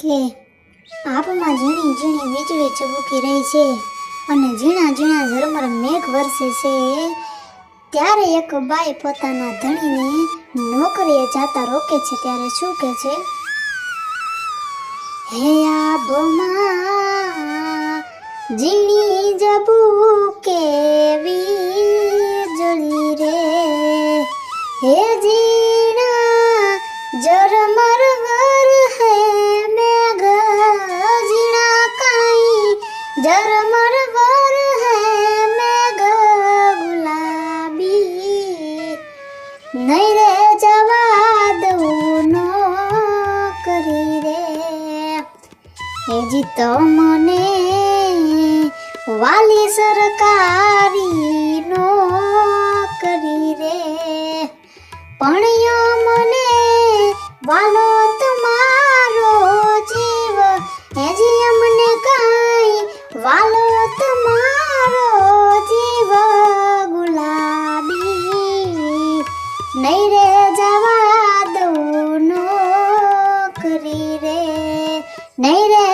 કે આપમાં ઝીણી ઝીણી વીજળી ચબૂકી રહી છે અને ઝીણા ઝીણા ઝરમર મેઘ વરસે છે, ત્યારે એક બાઈ પોતાના ધણીને નોકરીએ જાતા રોકે છે, ત્યારે શું કહે છે? હે આબમાં ઝીણી જબૂકે વીજળી રે, હે જીણા જરમર હે મેઘ ગુલાબી નહીં રે જવા દઉં નો કરી રે હેજી તો મને વાલી સરકારી નોકરી રે પણ્યો નહીં રે જવા દઉં નોકરી રે. નહીં રે